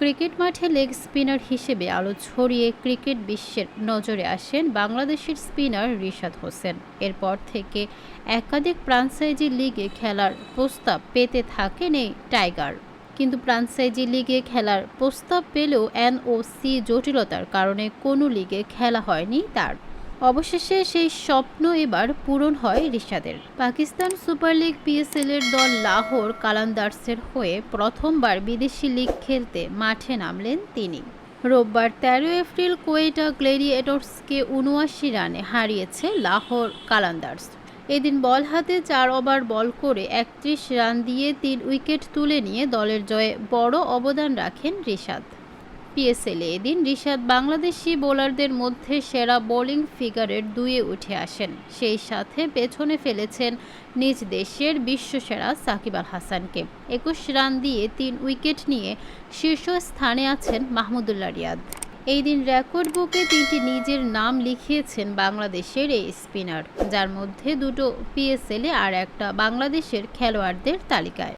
Cricket মাঠে leg spinner হিসেবে আলো ছড়িয়ে ক্রিকেট বিশ্বের নজরে আসেন বাংলাদেশের স্পিনার রিশাদ হোসেন। এরপর থেকে একাধিক ফ্রাঞ্চাইজি লিগে খেলার প্রস্তাব পেতে থাকেন এই টাইগার। কিন্তু ফ্রাঞ্চাইজি লিগে খেলার প্রস্তাব পেলেও এনওসি জটিলতার কারণে কোনো লিগে খেলা হয়নি তার। অবশেষে সেই স্বপ্ন এবার পূরণ হয় রিশাদের। পাকিস্তান সুপার লিগ পিএসএল এর দল লাহোর কালান্দার্সের হয়ে প্রথমবার বিদেশি লিগ খেলতে মাঠে নামলেন তিনি। রোববার তেরো এপ্রিল কোয়েটা গ্লেডিয়েটর্সকে উনআশি রানে হারিয়েছে লাহোর কালান্দার্স। এদিন বল হাতে চার ওভার বল করে একত্রিশ রান দিয়ে তিন উইকেট তুলে নিয়ে দলের জয়ে বড় অবদান রাখেন রিশাদ। পিএসএলে এদিন রিশাদ বাংলাদেশি বোলারদের মধ্যে সেরা বোলিং ফিগারের দুয়ে উঠে আসেন। সেই সাথে পেছনে ফেলেছেন নিজ দেশের বিশ্বসেরা সাকিব আল হাসানকে। একুশ রান দিয়ে তিন উইকেট নিয়ে শীর্ষ স্থানে আছেন মাহমুদুল্লাহ রিয়াদ। এই দিন রেকর্ড বুকে তিনটি নিজের নাম লিখিয়েছেন বাংলাদেশের এই স্পিনার, যার মধ্যে দুটো পিএসএলে আর একটা বাংলাদেশের খেলোয়াড়দের তালিকায়।